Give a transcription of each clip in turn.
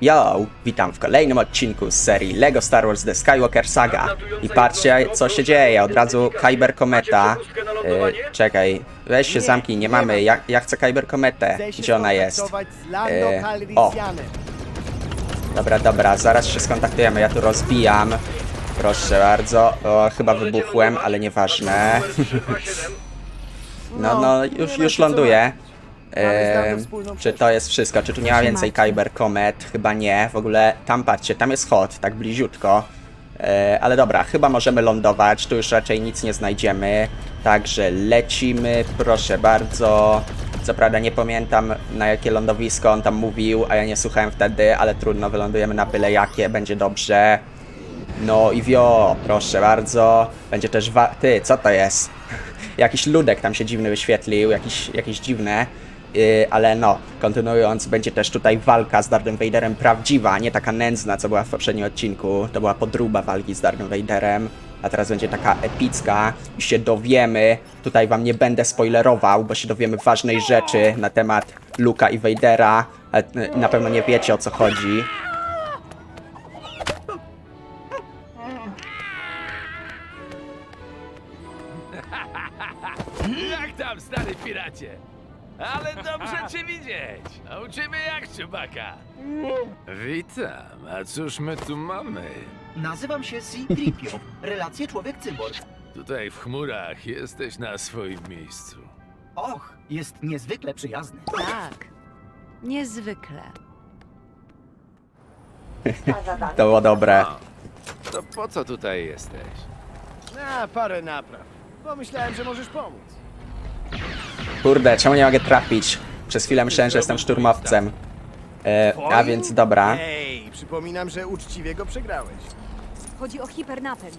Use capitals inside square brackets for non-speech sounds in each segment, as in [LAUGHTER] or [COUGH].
Yo, witam w kolejnym odcinku z serii LEGO Star Wars The Skywalker Saga. I patrzcie, co się dzieje, od razu Kyber Kometa. E, czekaj, weź się zamknij, nie mamy, ja, ja chcę Kyber Kometę. Gdzie ona jest? E, o. Dobra, dobra, zaraz się skontaktujemy, ja tu rozbijam. Proszę bardzo, o, chyba wybuchłem, ale nieważne. [LAUGHS] No, no, już, już ląduję. E, czy to jest wszystko? Czy tu nie ma więcej Kyber Comet? Chyba nie. W ogóle tam patrzcie, tam jest hot, tak bliziutko. E, ale dobra, chyba możemy lądować. Tu już raczej nic nie znajdziemy. Także lecimy, proszę bardzo. Co prawda nie pamiętam na jakie lądowisko on tam mówił, a ja nie słuchałem wtedy, ale trudno, wylądujemy na byle jakie, będzie dobrze. No i wio, proszę bardzo. Będzie też wa- Ty, co to jest? [LAUGHS] jakiś ludek tam się dziwny wyświetlił, jakiś, jakieś dziwne. Yy, ale no, kontynuując, będzie też tutaj walka z Darthem Vaderem prawdziwa, nie taka nędzna, co była w poprzednim odcinku. To była podróba walki z Darthem Vaderem, a teraz będzie taka epicka. Już się dowiemy, tutaj wam nie będę spoilerował, bo się dowiemy ważnej rzeczy na temat Luka i Vadera, yy, na pewno nie wiecie o co chodzi. Witam. A cóż my tu mamy? Nazywam się C-Tripio. Relacje człowiek-cyborg. Tutaj w chmurach jesteś na swoim miejscu. Och, jest niezwykle przyjazny. Tak. Niezwykle. [LAUGHS] To było dobre. To po co tutaj jesteś? Na parę napraw. Pomyślałem, że możesz pomóc. Kurde, czemu nie mogę trafić? Przez chwilę myślałem, że jestem szturmowcem. E, a więc dobra. Ej, przypominam, że uczciwie go przegrałeś. Chodzi o hipernapęd.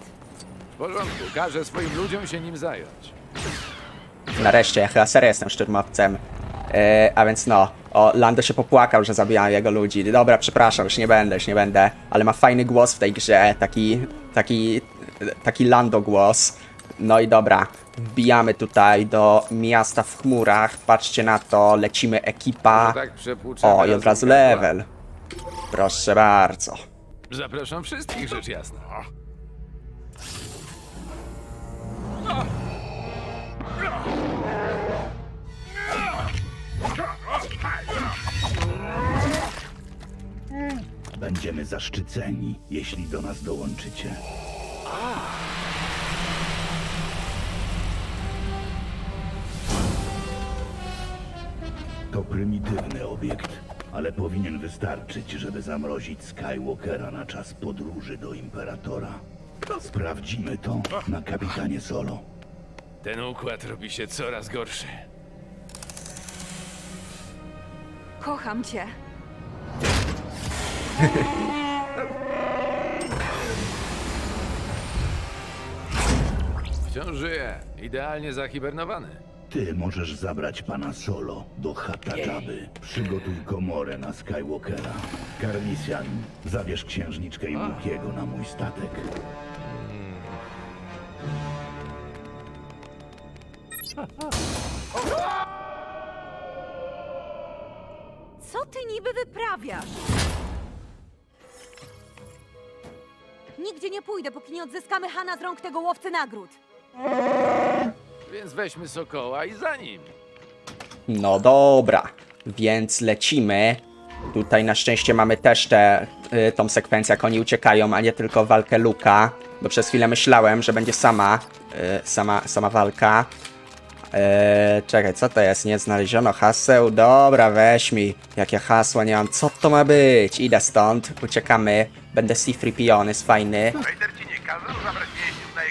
W porządku, każę swoim ludziom się nim zająć. Nareszcie, ja chyba serio jestem szturmowcem. E, a więc no, o, Lando się popłakał, że zabijałem jego ludzi. Dobra, przepraszam, już nie będę, już nie będę. Ale ma fajny głos w tej grze, taki, taki, taki Lando głos. No i dobra, wbijamy tutaj do miasta w chmurach. Patrzcie na to, lecimy ekipa. No tak O, i od razu level. Proszę bardzo. Zapraszam wszystkich, rzecz jasna. Będziemy zaszczyceni, jeśli do nas dołączycie. Prymitywny obiekt, ale powinien wystarczyć, żeby zamrozić Skywalkera na czas podróży do Imperatora. Sprawdzimy to na kapitanie Solo. Ten układ robi się coraz gorszy. Kocham cię. Wciąż żyje. Idealnie zahibernowany. Ty możesz zabrać pana Solo do Hattaczaby. Przygotuj komorę na Skywalkera. Karlisian, zabierz księżniczkę i Łukiego na mój statek. Co ty niby wyprawiasz? Nigdzie nie pójdę, póki nie odzyskamy Hana z rąk tego łowcy nagród. Więc weźmy Sokoła i za nim. No dobra, więc lecimy. Tutaj na szczęście mamy też tę y, tą sekwencję, jak oni uciekają, a nie tylko walkę Luka. Bo przez chwilę myślałem, że będzie sama, y, sama, sama walka. Eee, czekaj, co to jest? Nie znaleziono haseł? Dobra, weź mi. Jakie hasła nie mam. Co to ma być? Idę stąd, uciekamy. Będę C-3PO, on jest fajny.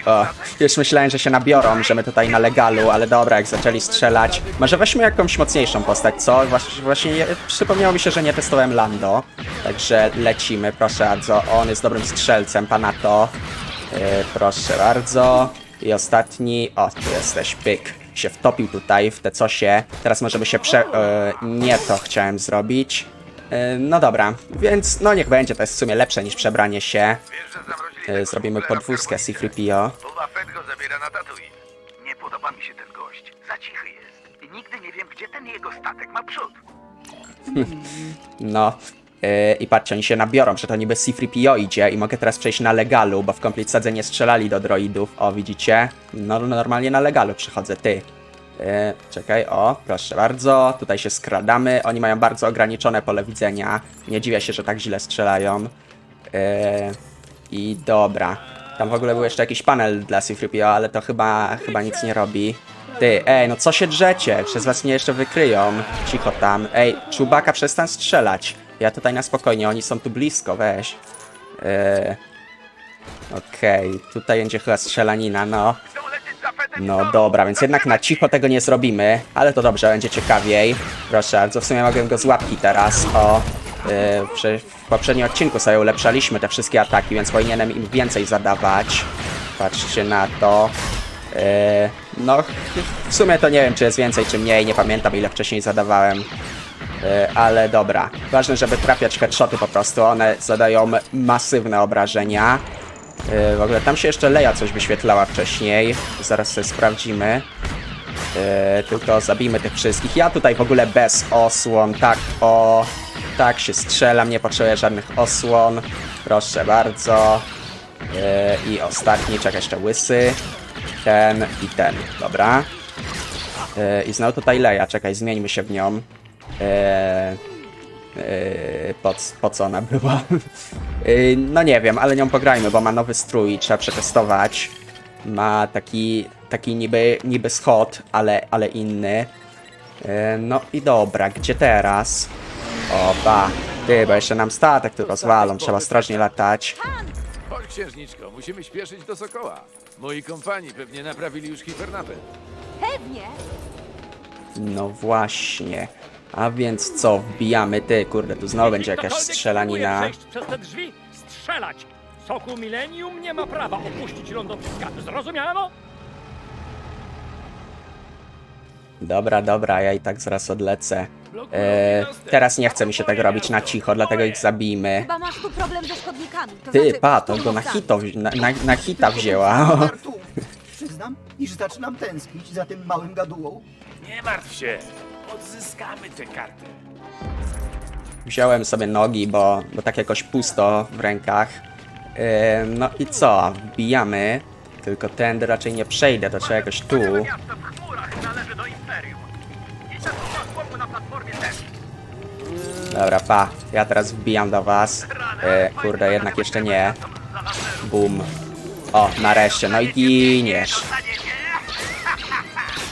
O, już myślałem, że się nabiorą, że my tutaj na legalu, ale dobra, jak zaczęli strzelać. Może weźmy jakąś mocniejszą postać, co? Właśnie, właśnie nie, przypomniało mi się, że nie testowałem Lando. Także lecimy, proszę bardzo. On jest dobrym strzelcem, pana to. Yy, proszę bardzo. I ostatni, o, tu jesteś, pyk. Się wtopił tutaj w te cosie. Teraz możemy się prze... Yy, nie to chciałem zrobić. Yy, no dobra, więc no niech będzie, to jest w sumie lepsze niż przebranie się. Yy, zrobimy podwózkę C-3PO. Boba Fett go zabiera na Tatooine. Nie podoba mi się ten gość. Za cichy jest. I nigdy nie wiem, gdzie ten jego statek ma przód. [LAUGHS] No, Yy, I patrzcie, oni się nabiorą, że to niby C-3PO idzie i mogę teraz przejść na legalu, bo w Complete Sadze nie strzelali do droidów. O, widzicie? No, normalnie na legalu przychodzę, ty. Yy, czekaj, o, proszę bardzo. Tutaj się skradamy. Oni mają bardzo ograniczone pole widzenia. Nie dziwię się, że tak źle strzelają. Yy, I dobra. Tam w ogóle był jeszcze jakiś panel dla C-3PO, ale to chyba, chyba nic nie robi. Ty, ej, no co się drzecie? Przez was mnie jeszcze wykryją. Cicho tam. Ej, czubaka, przestań strzelać. Ja tutaj na spokojnie, oni są tu blisko, weź. Yy, Okej, tutaj będzie chyba strzelanina, no. No dobra, więc jednak na cicho tego nie zrobimy, ale to dobrze, będzie ciekawiej. Proszę bardzo, w sumie mogę go z łapki teraz, o. Yy, w poprzednim odcinku sobie ulepszaliśmy te wszystkie ataki, więc powinienem im więcej zadawać. Patrzcie na to. Yy, no, w sumie to nie wiem, czy jest więcej, czy mniej, nie pamiętam ile wcześniej zadawałem. Yy, ale dobra. Ważne, żeby trafiać headshoty po prostu, one zadają masywne obrażenia. Yy, w ogóle tam się jeszcze Leja coś wyświetlała wcześniej. Zaraz sobie sprawdzimy. Yy, tylko zabijmy tych wszystkich. Ja tutaj w ogóle bez osłon. Tak, o. Tak się strzelam, nie potrzebuję żadnych osłon. Proszę bardzo. Yy, I ostatni, czekaj jeszcze łysy. Ten i ten. Dobra. Yy, I znowu tutaj Leja. Czekaj, zmieńmy się w nią. Yy, Yy, po, po co ona była? Yy, no nie wiem, ale nią pograjmy, bo ma nowy strój, trzeba przetestować. Ma taki, taki niby, niby schod, ale, ale inny. Yy, no i dobra, gdzie teraz? Opa, ty, bo jeszcze nam statek tu rozwalą, trzeba ostrożnie latać. Chodź, księżniczko, musimy śpieszyć do Sokoła. Moi kompani pewnie naprawili już hipernapęd. Pewnie. No właśnie. A więc co, wbijamy, ty, kurde, tu znowu będzie jakaś Ktokolwiek strzelanina. próbuje przejść przez te drzwi, strzelać! Soku Millennium nie ma prawa opuścić lądowiska. Zrozumiano? Dobra, dobra, ja i tak zaraz odlecę. E, teraz nie chce mi się tego robić na cicho, dlatego ich zabijmy. Chyba masz tu problem ze szkodnikami. To Ty, znaczy pa, to go na, hito, wzi- na, na, na hita wzięła. [LAUGHS] Przyznam, iż zaczynam tęsknić za tym małym gadułą. Nie martw się, odzyskamy tę kartę. Wziąłem sobie nogi, bo, bo tak jakoś pusto w rękach. E, no i co, wbijamy. Tylko tędy raczej nie przejdę, to trzeba jakoś tu. miasto w chmurach należy do Imperium. Dobra, pa, ja teraz wbijam do was. E, kurde, jednak jeszcze nie. Bum. O, nareszcie, no i giniesz.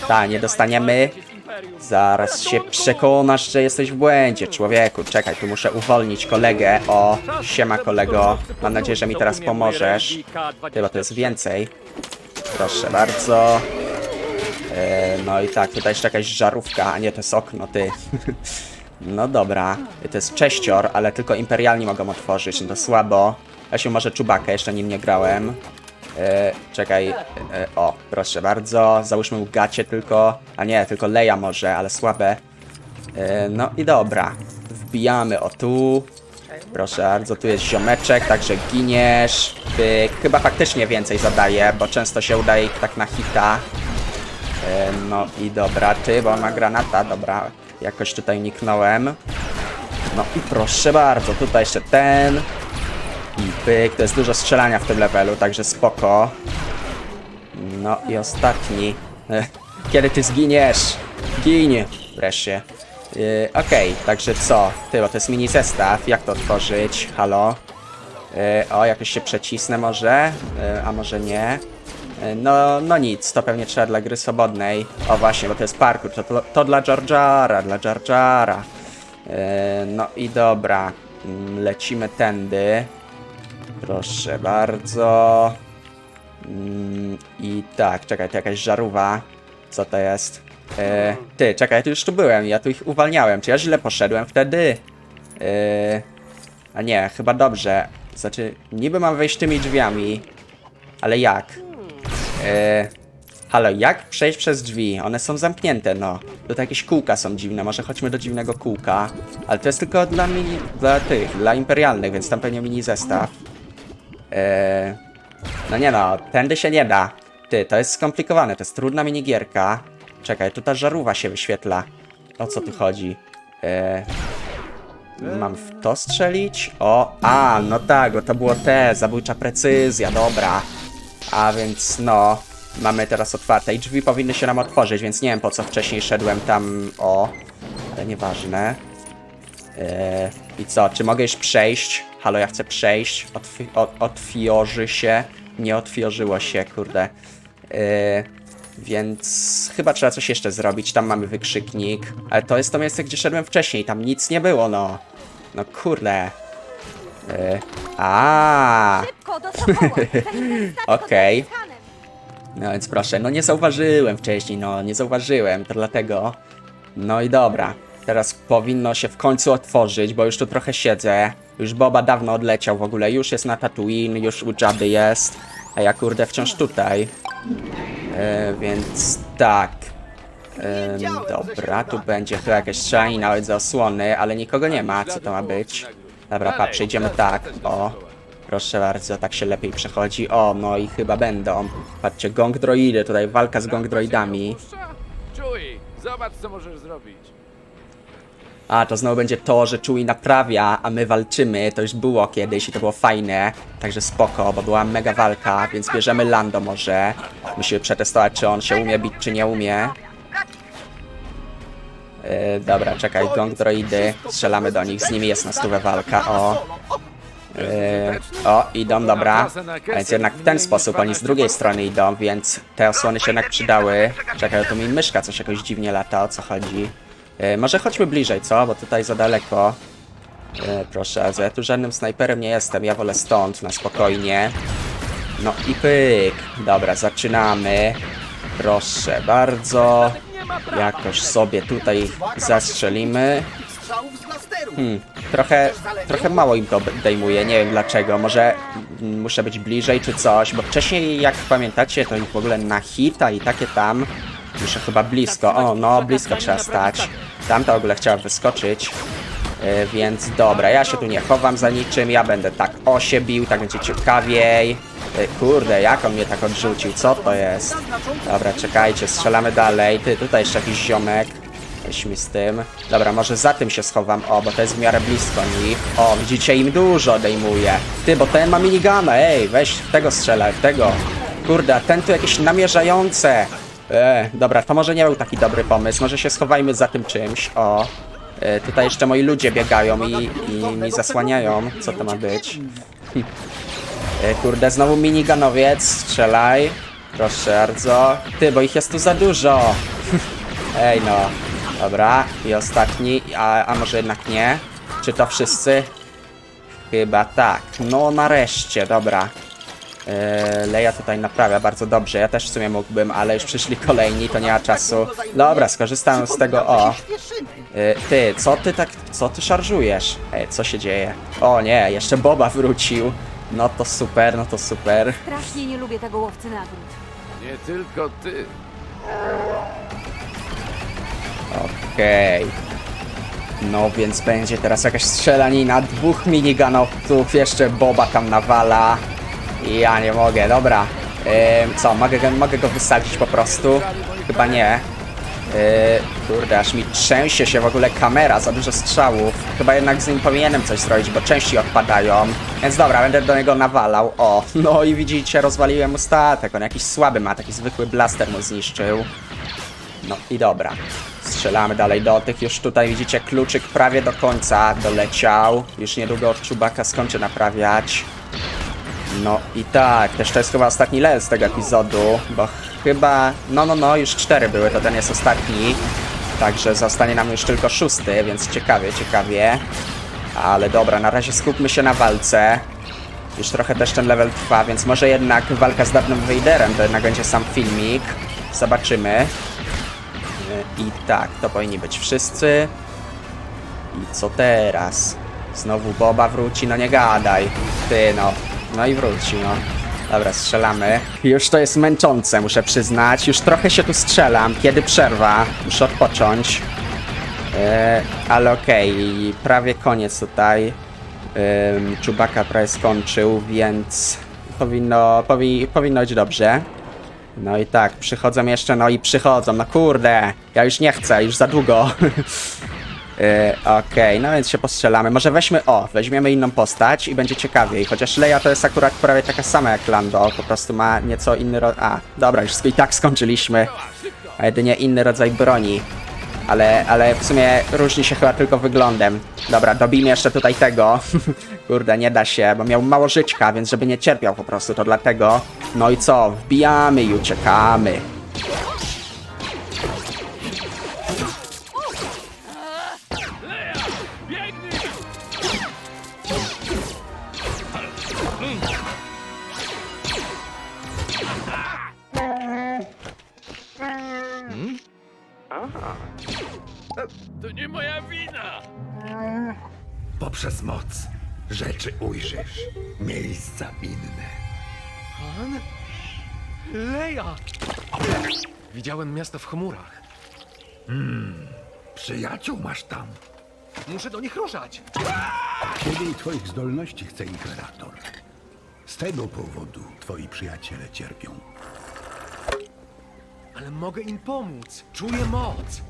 Ta, nie dostaniemy. Zaraz się przekonasz, że jesteś w błędzie, człowieku. Czekaj, tu muszę uwolnić kolegę. O, siema kolego. Mam nadzieję, że mi teraz pomożesz. Chyba to jest więcej. Proszę bardzo. E, no i tak, tutaj jeszcze jakaś żarówka, a nie, to jest okno, ty. [LAUGHS] No dobra, to jest cześcior, ale tylko imperialni mogą otworzyć, no to słabo. Ja się może czubakę, jeszcze nim nie grałem. E, czekaj, e, o, proszę bardzo, załóżmy gacie tylko, a nie, tylko Leja może, ale słabe. E, no i dobra, wbijamy o tu. Proszę bardzo, tu jest ziomeczek, także giniesz. Pyk. Chyba faktycznie więcej zadaje, bo często się udaje tak na hita. E, No i dobra, ty, bo on ma granata, dobra. Jakoś tutaj niknąłem. No i proszę bardzo, tutaj jeszcze ten. I pyk, to jest dużo strzelania w tym levelu, także spoko. No i ostatni. E, Kiedy ty zginiesz? Ginie. Wreszcie. Yy, Okej, także co? Ty, bo to jest mini zestaw. Jak to otworzyć? Halo? Yy, o, jakoś się przecisnę może? Yy, a może nie? Yy, no, no nic, to pewnie trzeba dla gry swobodnej. O właśnie, bo to jest parkour, to, to, to dla Jar Jara, dla Jar. Yy, no i dobra, Mm, lecimy tędy. Proszę bardzo. Mm, I tak, czekaj, to jakaś żarówa. Co to jest? E, ty, czekaj, ja tu już tu byłem, ja tu ich uwalniałem. Czy ja źle poszedłem wtedy? E, a nie, chyba dobrze. Znaczy, niby mam wejść tymi drzwiami, ale jak? E, halo, jak przejść przez drzwi? One są zamknięte, no. Tutaj jakieś kółka są dziwne, może chodźmy do dziwnego kółka. Ale to jest tylko dla mini, dla tych, dla imperialnych, więc tam pewnie mini zestaw. E, no nie no, tędy się nie da. Ty, to jest skomplikowane, to jest trudna minigierka. Czekaj, tu ta żarówa się wyświetla. O co tu chodzi? E... Mam w to strzelić? O, a, no tak, bo to było te, zabójcza precyzja, dobra. A więc no, mamy teraz otwarte i drzwi powinny się nam otworzyć, więc nie wiem po co wcześniej szedłem tam, o, ale nieważne. Eee, I co, czy mogę już przejść? Halo, ja chcę przejść. Otwi otwiorzy się. Nie otworzyło się, kurde. Eee, więc chyba trzeba coś jeszcze zrobić. Tam mamy wykrzyknik. Ale to jest to miejsce, gdzie szedłem wcześniej. Tam nic nie było, no. No kurde. Eee, a. Szybko do Sokoła! zanim ten statek Okej. No więc proszę, no nie zauważyłem wcześniej, no nie zauważyłem, to dlatego. No i dobra, teraz powinno się w końcu otworzyć, bo już tu trochę siedzę. Już Boba dawno odleciał w ogóle, już jest na Tatooine, już u Jabby jest, a ja kurde wciąż tutaj. E, więc tak. Em, dobra, tu będzie chyba jakaś strzelanie nawet za osłony, ale nikogo nie ma, co to ma być? Dobra, pa, przejdziemy tak, o. Proszę bardzo, tak się lepiej przechodzi. O, no i chyba będą. Patrzcie, gong droidy, tutaj walka z gong droidami. Czuj, zobacz co możesz zrobić. A, to znowu będzie to, że Chewie naprawia, a my walczymy. To już było kiedyś i to było fajne. Także spoko, bo była mega walka, więc bierzemy Lando może. Musimy przetestować, czy on się umie bić, czy nie umie. Yy, dobra, czekaj, gong droidy. Strzelamy do nich, z nimi jest na stówę walka, o. Yy, o, idą, dobra. Więc jednak w ten sposób oni z drugiej strony idą, więc te osłony się jednak przydały. Czekaj, tu mi myszka coś jakoś dziwnie lata, o co chodzi. Yy, może chodźmy bliżej, co? Bo tutaj za daleko. Yy, proszę, ja tu żadnym snajperem nie jestem, ja wolę stąd, na spokojnie. No i pyk. Dobra, zaczynamy. Proszę bardzo. Jakoś sobie tutaj zastrzelimy. Hmm, trochę, trochę mało im to dejmuje, nie wiem dlaczego. Może muszę być bliżej czy coś, bo wcześniej, jak pamiętacie, to ich w ogóle na hita i takie tam. Muszę chyba blisko. O, no, blisko trzeba stać. Tamta w ogóle chciała wyskoczyć. Yy, więc dobra, ja się tu nie chowam za niczym, ja będę tak osie bił, tak będzie ciekawiej. Yy, kurde, jak on mnie tak odrzucił, co to jest? Dobra, czekajcie, strzelamy dalej. Ty, tutaj jeszcze jakiś ziomek. Weź mi z tym. Dobra, może za tym się schowam. O, bo to jest w miarę blisko nich. O, widzicie, im dużo odejmuje. Ty, bo ten ma minigana. Ej, weź tego strzelaj, tego. Kurde, a ten tu jakieś namierzające. E, dobra, to może nie był taki dobry pomysł. Może się schowajmy za tym czymś. O. E, tutaj jeszcze moi ludzie biegają i, i mi zasłaniają. Co to ma być? [LAUGHS] E, kurde, znowu miniganowiec. Strzelaj. Proszę bardzo. Ty, bo ich jest tu za dużo. [LAUGHS] Ej no. Dobra, i ostatni, a, a może jednak nie? Czy to wszyscy? Chyba tak. No nareszcie, dobra. Eee, Leja tutaj naprawia bardzo dobrze, ja też w sumie mógłbym, ale już przyszli kolejni, to nie ma czasu. Dobra, skorzystam z tego, o. Eee, ty, co ty tak, co ty szarżujesz? Ej, co się dzieje? O nie, jeszcze Boba wrócił. No to super, no to super. Strasznie nie lubię tego łowcy nagród. Nie tylko ty. Okej. No więc będzie teraz jakaś strzelanina, dwóch minigunowców, jeszcze Boba tam nawala. I ja nie mogę, dobra. Ym, co, mogę, go- mogę go wysadzić po prostu? Chyba nie. Yy, kurde, aż mi trzęsie się w ogóle kamera, za dużo strzałów. Chyba jednak z nim powinienem coś zrobić, bo części odpadają. Więc dobra, będę do niego nawalał. O, [LAUGHS] no i widzicie, rozwaliłem mu statek. On jakiś słaby ma, taki zwykły blaster mu zniszczył. No i dobra. Strzelamy dalej do tych. Już tutaj widzicie kluczyk prawie do końca doleciał. Już niedługo Czubaka skończy naprawiać. No i tak, też to jest chyba ostatni level z tego epizodu, bo chyba, no no no, już cztery były, to ten jest ostatni. Także zostanie nam już tylko szósty, więc ciekawie, ciekawie. Ale dobra, na razie skupmy się na walce. Już trochę też ten level trwa, więc może jednak walka z Darthem Vaderem to jednak będzie sam filmik. Zobaczymy. I tak, to powinni być wszyscy. I co teraz? Znowu Boba wróci, no nie gadaj. Ty no. No i wróci, no. Dobra, strzelamy. Już to jest męczące, muszę przyznać. Już trochę się tu strzelam. Kiedy przerwa? Muszę odpocząć. E, ale okej, prawie koniec tutaj. Ym, Czubaka prawie skończył, więc powinno, powi, powinno być dobrze. No i tak, przychodzą jeszcze, no i przychodzą, no kurde, ja już nie chcę, już za długo. [LAUGHS] Yy, Okej, no więc się postrzelamy. Może weźmy, o, weźmiemy inną postać i będzie ciekawiej. Chociaż Leia to jest akurat prawie taka sama jak Lando, po prostu ma nieco inny ro... A, dobra, już i tak skończyliśmy. A jedynie inny rodzaj broni. Ale, ale w sumie różni się chyba tylko wyglądem. Dobra, dobijmy jeszcze tutaj tego. [LAUGHS] Kurde, nie da się, bo miał mało żyćka, więc żeby nie cierpiał po prostu, to dlatego. No i co? Wbijamy i uciekamy. To nie moja wina! Poprzez moc rzeczy ujrzysz, miejsca inne. Leja! Widziałem miasto w chmurach. Przyjaciół masz tam. Muszę do nich ruszać. Ciebie i twoich zdolności chce Imperator. Z tego powodu twoi przyjaciele cierpią. Ale mogę im pomóc. Czuję moc.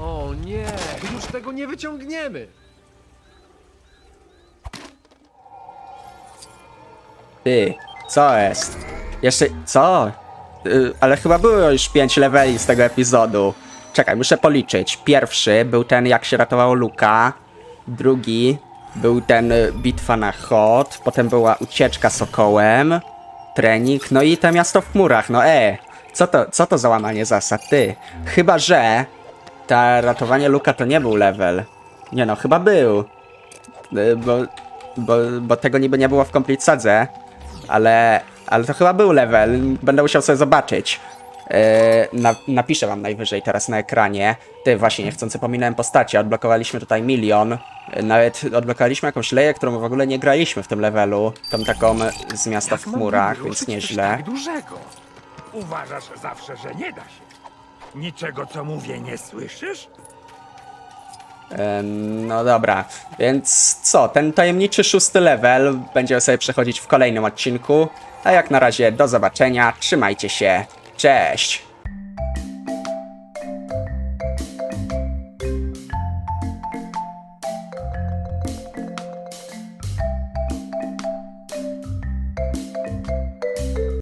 O nie, już tego nie wyciągniemy. Ty, co jest? Jeszcze, co? Y, ale chyba było już 5 leveli z tego epizodu. Czekaj, muszę policzyć. Pierwszy był ten, jak się ratowało Luka. Drugi był ten y, bitwa na Hot. Potem była ucieczka sokołem. Trening, no i to miasto w chmurach. No e, co to, co to za łamanie zasad? Ty, chyba że ta ratowanie Luka to nie był level. Nie no, chyba był. Y, Bo, bo, bo tego niby nie było w Complete Sadze, ale, ale to chyba był level, będę musiał sobie zobaczyć. Yy, na, napiszę wam najwyżej teraz na ekranie. Ty, właśnie, niechcący pominąłem postacie, odblokowaliśmy tutaj milion. Yy, Nawet odblokowaliśmy jakąś leję, którą w ogóle nie graliśmy w tym levelu. Tą taką z miasta w chmurach, więc nieźle. tak dużego. Uważasz zawsze, że nie da się. Niczego, co mówię, nie słyszysz? Ym, No dobra, więc co, ten tajemniczy szósty level będziemy sobie przechodzić w kolejnym odcinku. A jak na razie do zobaczenia, trzymajcie się, cześć!